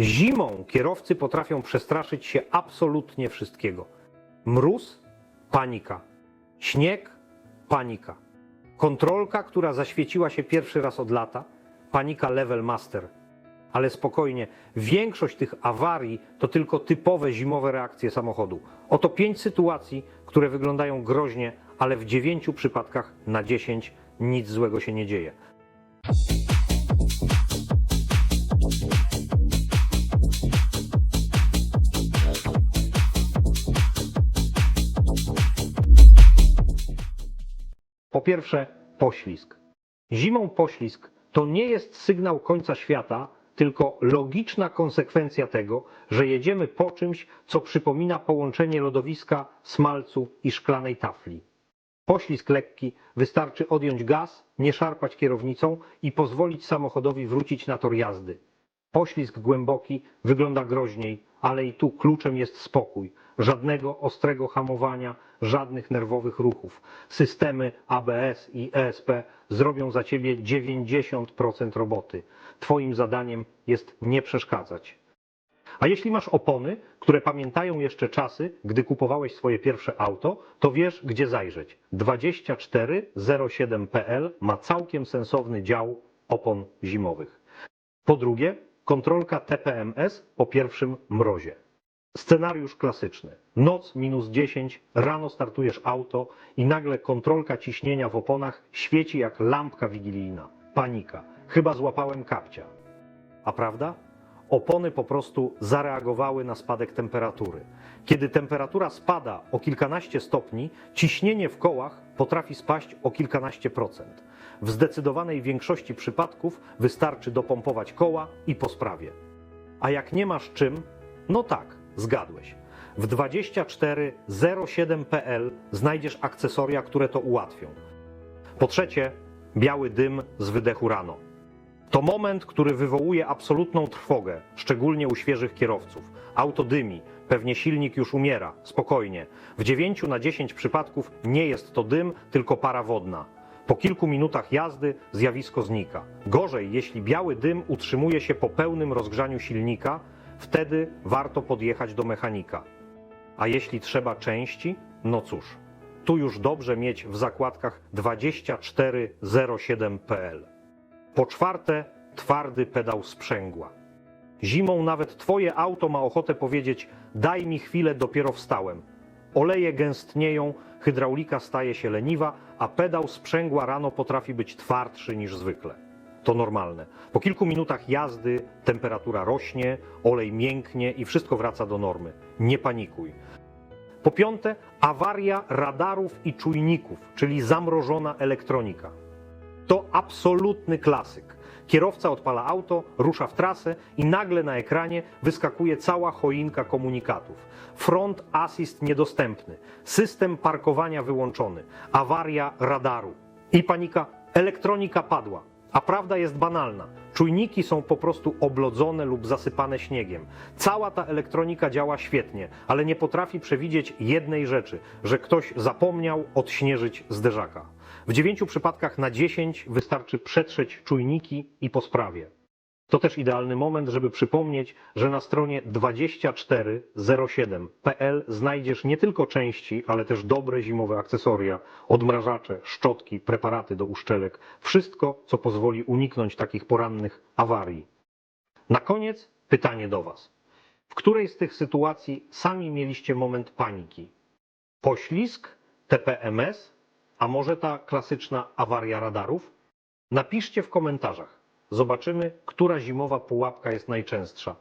Zimą kierowcy potrafią przestraszyć się absolutnie wszystkiego. Mróz panika. Śnieg panika. Kontrolka, która zaświeciła się pierwszy raz od lata panika level master. Ale spokojnie, większość tych awarii to tylko typowe zimowe reakcje samochodu. Oto pięć sytuacji, które wyglądają groźnie, ale w dziewięciu przypadkach na dziesięć nic złego się nie dzieje. Po pierwsze, poślizg. Zimą poślizg to nie jest sygnał końca świata, tylko logiczna konsekwencja tego, że jedziemy po czymś, co przypomina połączenie lodowiska, smalcu i szklanej tafli. Poślizg lekki, wystarczy odjąć gaz, nie szarpać kierownicą i pozwolić samochodowi wrócić na tor jazdy. Poślizg głęboki wygląda groźniej, ale i tu kluczem jest spokój. Żadnego ostrego hamowania, żadnych nerwowych ruchów. Systemy ABS i ESP zrobią za ciebie 90% roboty. Twoim zadaniem jest nie przeszkadzać. A jeśli masz opony, które pamiętają jeszcze czasy, gdy kupowałeś swoje pierwsze auto, to wiesz, gdzie zajrzeć. 2407.pl ma całkiem sensowny dział opon zimowych. Po drugie, kontrolka TPMS po pierwszym mrozie. Scenariusz klasyczny. Noc minus 10, rano startujesz auto i nagle kontrolka ciśnienia w oponach świeci jak lampka wigilijna. Panika. Chyba złapałem kapcia. A prawda? Opony po prostu zareagowały na spadek temperatury. Kiedy temperatura spada o kilkanaście stopni, ciśnienie w kołach potrafi spaść o kilkanaście procent. W zdecydowanej większości przypadków wystarczy dopompować koła i po sprawie. A jak nie masz czym, no tak, zgadłeś. W 2407.pl znajdziesz akcesoria, które to ułatwią. Po trzecie, biały dym z wydechu rano. To moment, który wywołuje absolutną trwogę, szczególnie u świeżych kierowców. Auto dymi, pewnie silnik już umiera, spokojnie. W 9 na 10 przypadków nie jest to dym, tylko para wodna. Po kilku minutach jazdy zjawisko znika. Gorzej, jeśli biały dym utrzymuje się po pełnym rozgrzaniu silnika, wtedy warto podjechać do mechanika. A jeśli trzeba części, no cóż, tu już dobrze mieć w zakładkach 2407.pl. Po czwarte, twardy pedał sprzęgła. Zimą nawet twoje auto ma ochotę powiedzieć: Daj mi chwilę, dopiero wstałem. Oleje gęstnieją, hydraulika staje się leniwa, a pedał sprzęgła rano potrafi być twardszy niż zwykle. To normalne. Po kilku minutach jazdy temperatura rośnie, olej mięknie i wszystko wraca do normy. Nie panikuj. Po piąte, awaria radarów i czujników, czyli zamrożona elektronika. To absolutny klasyk. Kierowca odpala auto, rusza w trasę i nagle na ekranie wyskakuje cała choinka komunikatów. Front assist niedostępny, system parkowania wyłączony, awaria radaru. I panika, elektronika padła. A prawda jest banalna. Czujniki są po prostu oblodzone lub zasypane śniegiem. Cała ta elektronika działa świetnie, ale nie potrafi przewidzieć jednej rzeczy, że ktoś zapomniał odśnieżyć zderzaka. W 9 przypadkach na 10 wystarczy przetrzeć czujniki i po sprawie. To też idealny moment, żeby przypomnieć, że na stronie 2407.pl znajdziesz nie tylko części, ale też dobre zimowe akcesoria, odmrażacze, szczotki, preparaty do uszczelek, wszystko, co pozwoli uniknąć takich porannych awarii. Na koniec pytanie do Was. W której z tych sytuacji sami mieliście moment paniki? Poślizg, TPMS, a może ta klasyczna awaria radarów? Napiszcie w komentarzach. Zobaczymy, która zimowa pułapka jest najczęstsza.